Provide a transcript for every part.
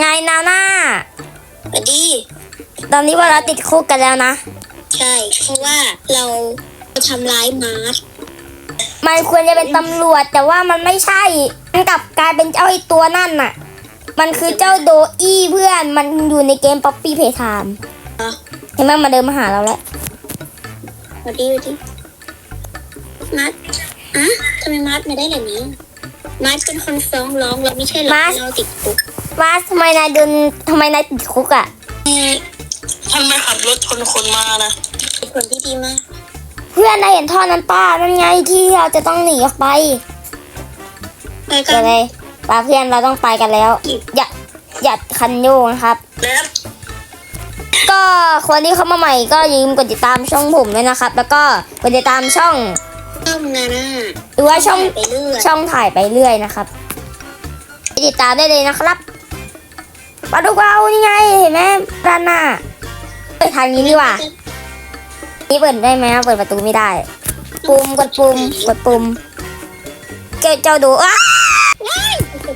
ไงนาน่าสวัสดี ตอนนี้ว่าเราติดคุกกันแล้วนะ ใช่ เพราะว่าเราทำร้ายมาร์สมันควรจะเป็นตำรวจแต่ว่ามันไม่ใช่ มันกลับกลายเป็นเจ้าไอตัวนั่นน่ะ มันคือเจ้าโดอี้เพื่อน มันอยู่ในเกมป๊อปปี้เพย์ไทม์อะเห็นไหมมาเดินมาหาเราแล้ว สวัสดีสวัสดีมาร์สอะทำไมมาร์สไม่ได้แบบนี้ มาร์สเป็นคนฟ้องร้องเราไม่ใช่เหรอมาร์สเราติดคุก ว่าทำไมนายเดินทำไมนายติดคุกอะท่านไม่ขับรถชนคนมานะเป็นคนที่ดีมาก เพื่อนนายเห็นท่อนั้นป้านั่นไงที่เราจะต้องหนีออกไปไปกัเดี๋ยนวเลยป้าเพื่อนเราต้องไปกันแล้ว อย่าอย่าคันโยงนะครับ แล้วก็คนที่เข้ามาใหม่ก็อย่าลืมกดติดตามช่องผมด้วยนะครับ แล้วก็กดติดตามช่องต้มนาน่าหรือว่าช่อง ไปเรื่อย ช่องถ่ายไปเรื่อยนะครับ ไปติดตามได้เลยนะครับ มาดูเรานี่ไงเห็นไหมด้านหน้าไปทางนี้ดีกว่า นี่เปิดได้ไหมเปิดประตูไม่ได้ ปุ่มกดปุ่มกดปุ่มเจ้าเจ้าดูอ้า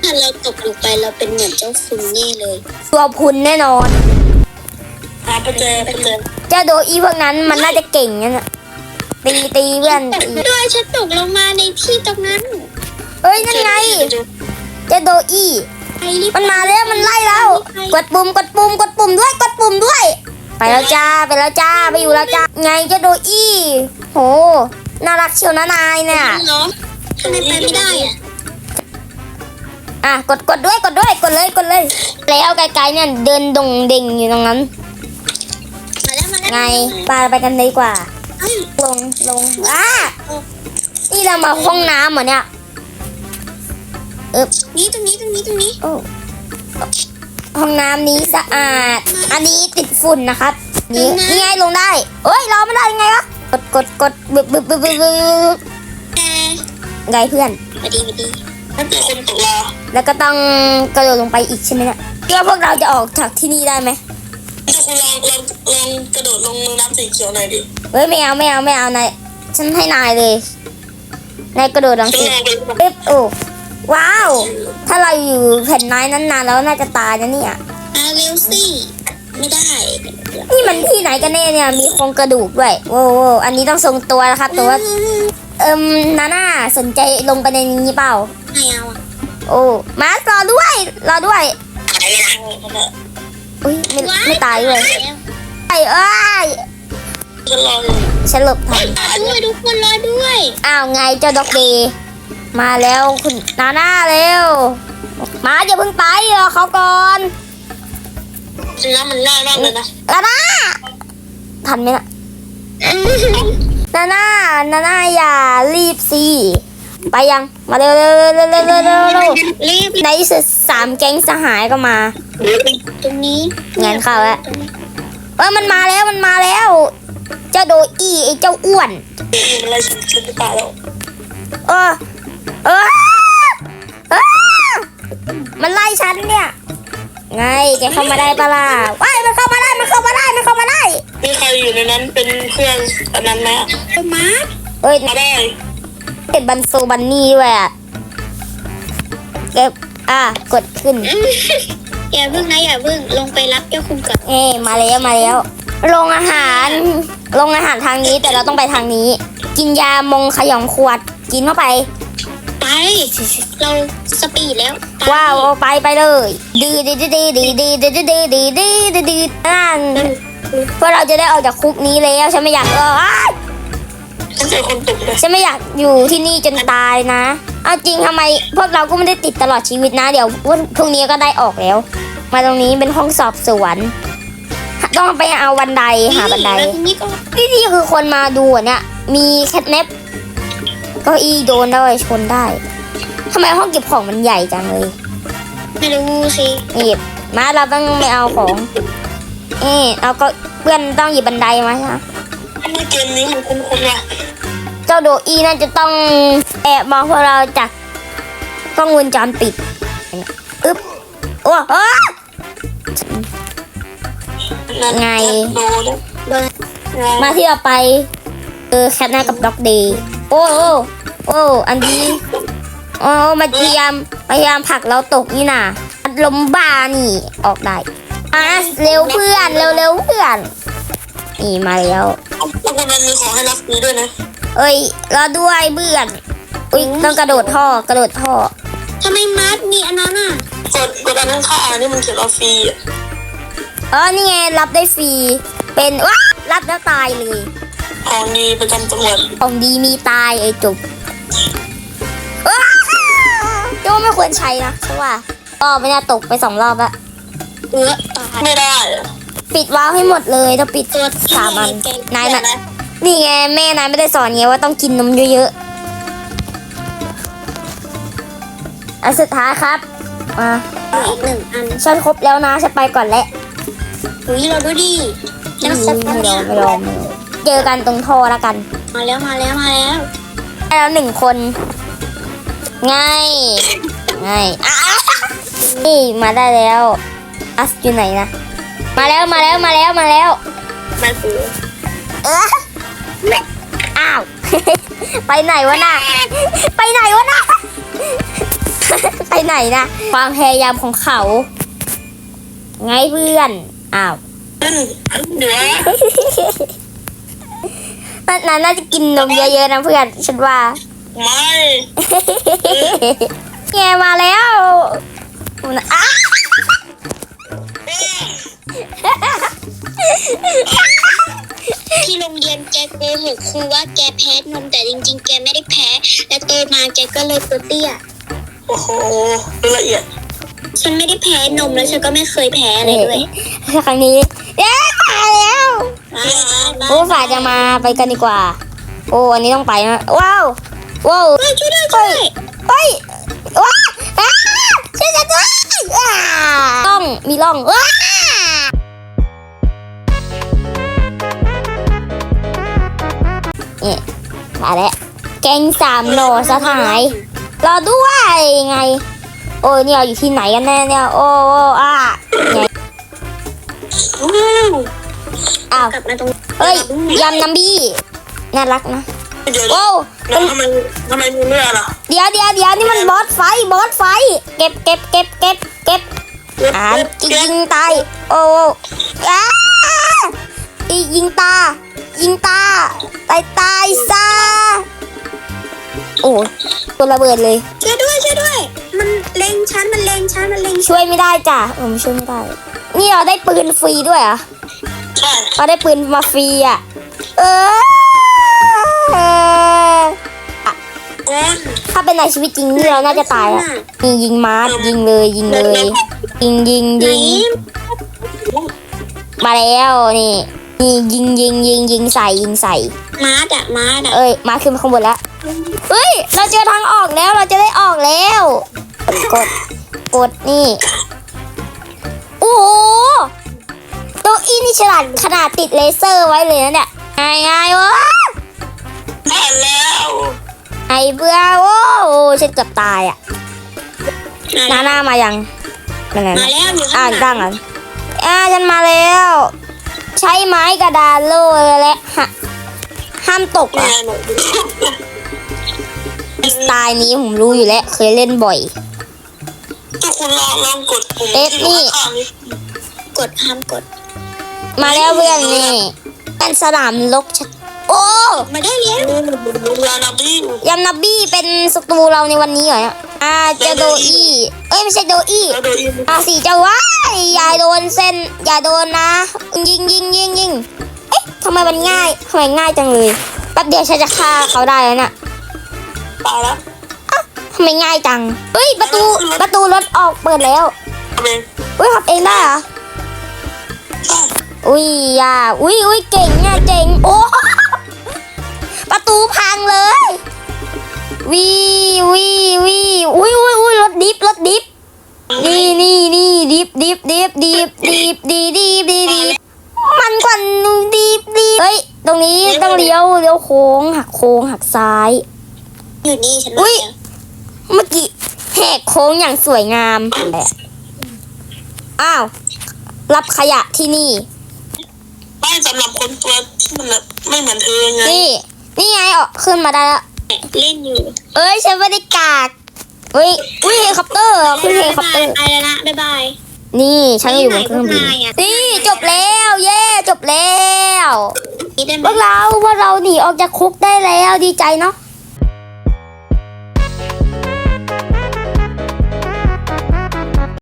ถ้าเราตกลงไปเราเป็นเหมือนเจ้าคุณแน่เลยตัวพุนแน่นอนหาประแจประแจเจ้าโดอีพวกนั้นมันน่าจะเก่งนั่นน่ะตีตีเพื่อนตกตีด้วยฉันตกลงมาในที่ตรงนั้น เอ้ยนั่นไงเจ้าโดอีไปรีบ มันมาแล้วมันไล่แล้ว กดปุ่มกดปุ่มกดปุ่มด้วยกดปุ่มด้วย ไปแล้วจ้าไปแล้วจ้าไปอยู่แล้วจ้าไงเจ้าโดอี้โหน่ารักเชียวนะนายเนี่ยเนาะทำไมไปไม่ได้อะอะกดกดด้วยกดด้วยกดเลยกดเลย แล้วไกลๆเนี่ยเดินดงเด่งอยู่ตรงนั้น มาแล้วมาแล้วไงปาไปกันดีกว่าเอ้ยลงลงอะนี่เรามาห้องน้ำเหรอเนี่ย เอ๊บนี่ตรงนี้ตรงนี้ตรงนี้โอ้ห้องน้ำนี้สะอาด อันนี้ติดฝุ่นนะครับ นี่นี่ไงลงได้เอ้ยรอไม่ได้ยังไงวะกดกดกดบึบบึบบึบบึบบึบแอร์ไงเพื่อนสวัสดีสวัสดีถ้าเจอคนตกลาแล้วก็ต้องกระโดดลงไปอีกใช่ไหมเนี่ยคิดว่าพวกเราจะออกจากที่นี่ได้ไหมถ้าคุณลองลองลองกระโดดลงน้ำสีเขียวหน่อยดิเฮ้ยไม่เอาไม่เอาไม่เอานายฉันให้นายเลยนายกระโดดลงฉันสิลองไปปึ๊บโอ้ ว้าว ถ้าเราอยู่แผ่นไม้นั้นนานแล้วน่าจะตายนะเนี่ย อาเร็วสิไม่ได้นี่มันที่ไหนกันแน่เนี่ยมีโครงกระดูกด้วยโว้วโว้วอันนี้ต้องทรงตัวนะครับแต่ว่าเอิมนาน่าสนใจลงไปในนี้เปล่าไม่เอาอะโอ้มาสรอด้วยรอด้วยหายเลยนะอุ้ยไม่ไม่ตายเลยไอ้เอ้ยฉันลองฉันหลบทันรอด้วยทุกคนรอด้วยอ้าวไงเจ้าด็อกเดย์ มาแล้วคุณนาหน้าเร็ว มาอย่าเพิ่งไปรอเขาก่อนน้ำมันง่ามากเลยนะนาหน้าทันไหมนะนาหน้านาหน้าอย่ารีบสิไปยังมาเร็วเร็วเร็วเร็วเร็วเร็วรีบในที่สุดสามแก๊งสหายก็มาตรงนี้งานเข้าแล้วเออมันมาแล้วมันมาแล้ว เจ้าโดอีไอเจ้าอ้วนอะไรฉันฉัตายแล้วเออ เออเออมันไล่ฉันเนี่ย ไงแกเข้ามาได้ปะล่ะว้ายมันเข้ามาได้ มันเข้ามาได้ มันเข้ามาได้ มีใครอยู่ในนั้นเป็นเพื่อนอันนั้นไหมอะไปมาร์คเอ้ยมาได้เก็บบันโซบันนี่ด้วยอะเก็บ อะ กดขึ้น อย่าเพิ่งนะอย่าเพิ่งลงไปรับเจ้าคุณก่อนเอ้มาแล้วมาแล้ว โรงอาหาร โรงอาหารทางนี้แต่เราต้องไปทางนี้ กินยามงขยองขวด กินเข้าไปไป เราสปีดแล้วว้าวเอาไปไปเลยดีดีดีดีดีดีดีดีดีดีดีดีดีนั่นเพื่อเราจะได้ออกจากคุกนี้แล้วฉันไม่อยากเอออ้ายฉันเจอคนตกเลยฉันไม่อยากอยู่ที่นี่จนตายนะเอาจริงทำไมพวกเราก็ไม่ได้ติดตลอดชีวิตนะ เดี๋ยววันพรุ่งนี้ก็ได้ออกแล้ว มาตรงนี้เป็นห้องสอบสวน ต้องไปเอาบันไดหาบันไดทีนี้ก็นี่นี่คือคนมาดูเนี่ยมีแคทเนป เก้าอี้โดนได้ชนได้ทำไมห้องเก็บของมันใหญ่จังเลยไม่รู้สินี่หยิบมาเราต้องไม่เอาของเอ๊เราก็เพื่อนต้องหยิบบันไดมาใช่ไหมทำไมเกมนี้มันคุ้นๆวะเจ้าโดอีน่าจะต้องแอบมองพวกเราจากกล้องวงจรปิดอึ๊บโอ้โอ้นั่นไงโดนเบอร์มาที่เราไปเออแคทนากับด็อกเดย์ โอ้โอ้โอ้อันนี้โอ้มันพยายามพยายามผลักเราตกนี่น่ะลมบ้านี่ออกได้อะเร็วเพื่อนเร็วเร็วเพื่อนนี่มาแล้วแล้วคุณมันมีของให้รับฟรีด้วยนะเอ้ยรอด้วยเพื่อนอุ้ยต้องกระโดดท่อกระโดดท่อทำไมมัดมีอันนั้นอะกดกดอันนั้นค่าอันนี้มันเขียนว่าฟรีอะเออนี่ไงรับได้ฟรีเป็นว้ารับแล้วตายเลย ของดีประจำจังหวัดของดีมีตายไอ้จุกว้าโจไม่ควรใช้นะเพราะว่าก็ไม่น่าตกไปสองรอบละเออตายไม่ได้อะปิดวาล์วให้หมดเลยต้องปิดตัวสามอันนายเดี๋น่ะยวนะนี่ไงแม่นายไม่ได้สอนไงว่าต้องกินนมเยอะๆอันสุดท้ายครับมาเหลืออีกหนึ่งอันฉันครบแล้วนะฉันไปก่อนแล้วอุ้ยเราดูดิไม่แล้วรครอบไม่แล้วรเนี่อยไม่รอไม่รอเจอกันตรงท่อแล้วกัน มาแล้วมาแล้วมาแล้วได้แล้วหนึ่งคน ง่ายง่ายอะนี่มาได้แล้วอัสอยู่ไหนนะมาแล้วมาแล้วมาแล้วมาแล้วแม่ซื้อเอออ้าว ไปไหนวะน่ะไปไหนวะน่ะไปไหนนะความพยายามของเขา ไงเพื่อน อ้าวนั่นเดี๋ยว นั่นน่าจะกินนมเยอะๆนะเพื่อนฉันว่า ไม่แงมาแล้วอ้าที่โรงเรียนแกโกหกครูว่าแกแพ้นมแต่จริง ๆ แกไม่ได้แพ้ และโตมาแกก็เลยตัวเตี้ยโอ้โหละเอียด ฉันไม่ได้แพ้นมแล้วฉันก็ไม่เคยแพ้อะไรด้วยครั้งนี้เย้ โอ้ฝ่ายจะมาไปกันดีกว่า โอ้อันนี้ต้องไปนะว้าวว้าวมาช่วยด้วยช่วยด้วยเฮ้ยว้าอ้าช่วยฉันด้วยอ่าล่องมีล่องว้านี่มาแล้วแกงสามโหนสถายรอด้วยไง โอ้ยเนี่ยอยู่ที่ไหนกันแน่เนี่ยโอ้โอ้อะไง อู้อ้าว กลับมาตรงเฮ้ยยำน้ำบี้น่ารักนะเดี๋ยวโว้วแล้วทำไมทำไมมีเลือดล่ะเดี๋ยวเดี๋ยวเดี๋ยวนี่มันบอสไฟบอสไฟ เก็บเก็บเก็บเก็บเก็บอ่านยิงตายโอ้อ้าอียิงตา ยิงตาตายตายซะโอ้ตัวระเบิดเลยช่วยด้วยช่วยด้วย มันเล็งฉันมันเล็งฉันมันเล็งฉันช่วยไม่ได้จ้ะเออไม่ช่วยไม่ได้ นี่เราได้ปืนฟรีด้วยเหรอะใช่ เราได้ปืนมาฟรีอะ เออคุณถ้าเป็นในชีวิตจริงนี่เราน่าจะตายอะนี่ยิงมาร์ยิงเลยยิงเลย ยิงยิงไหนยิงมาแล้วนี่นี่ยิงยิงยิงยิงใส่ยิงใส่มาร์ดอะมาร์ดอะเอ้ยมาขึ้นมาข้างบนแล้วเฮ้ยเราเจอทางออกแล้วเราจะได้ออกแล้ว กดกดนี่โอ้โห ตัวอีนี่ฉลาดขนาดติดเลเซอร์ไว้เลยนะเนี่ยไงไงวะผ่านแล้วไอเบื่อโอ้โหฉันเกือบตายอะหน้าหน้ามายังนั่นมาน่ะแล้วอยู่อ่าข้างนหลัตั้งงอะอ่าฉันมาแล้ว ใช้ไม้กระดานโล่และฮะห้ามตกนี่อะไงหนูสไตล์นี้ผมรู้อยู่แล้วเคยเล่นบ่อยถ้าคุณลองลองกดปุ่มเอ๊ะนี่ข้างๆนี้กดห้ามกด มาแล้วเพื่อนนี่กันสนามลกชัดโอ้มาได้แล้วยานาบี้ยำนับบี้เป็นศัตรูเราในวันนี้เหรอเนี่ยอ่าเจอโดอี้เอ้ยไม่ใช่โดอี้แล้วโดยอินอ่าสีจะว้ายอย่าโดนเส้นอย่าโดนนะ ยิงยิงยิงยิงเอ๊ะทำไมมันง่ายทำไมง่ายจังเลยแป๊บเดียวฉันจะฆ่าเขาได้แล้วเนี่ยตายแล้วทำไมง่ายจังเฮ้ยประตูประตูรถออกเปิดแล้วทำเองเฮ้ยขับเองได้เหรอใช่ อุ้ยอย่าอุ้ยอุ้ยเก่งอะเจ๋งโอ้ประตูพังเลยวีวีวีอุ้ยอุ้ยอุ้ยรถดิฟรถดิฟนี่นี่นี่ดิฟดิฟดิฟดิฟดิฟดีดีดีดีมันกว่าดิฟดิฟเฮ้ยตรงนี้ต้องเลี้ยวเลี้ยวโค้งหักโค้งหักซ้าย อยู่นี่ฉันอุ๊มายแล้วเมื่อกี้แหกโค้งอย่างสวยงามอ้าวรับขยะที่นี่ไม่ สำหรับคนตัวที่มันแบบไม่เหมือนเธอไงนี่ นี่ไงออกขึ้นมาได้แล้ว เล่นอยู่ เอ้ยฉันไม่ได้กากเฮ้ยอุ้ยเฮลิคอปเตอร์เหรอขึ้นเฮลิคอปเตอร์ไปแล้วนะบ๊ายบาย นี่ฉันอยู่บนเครื่องบินไหนพวกนายอะนี่จบแล้วเย้จบแล้วนี่ได้ไหพมวกเราพวกเราหนีออกจากคุกได้แล้วดีใจเนาะ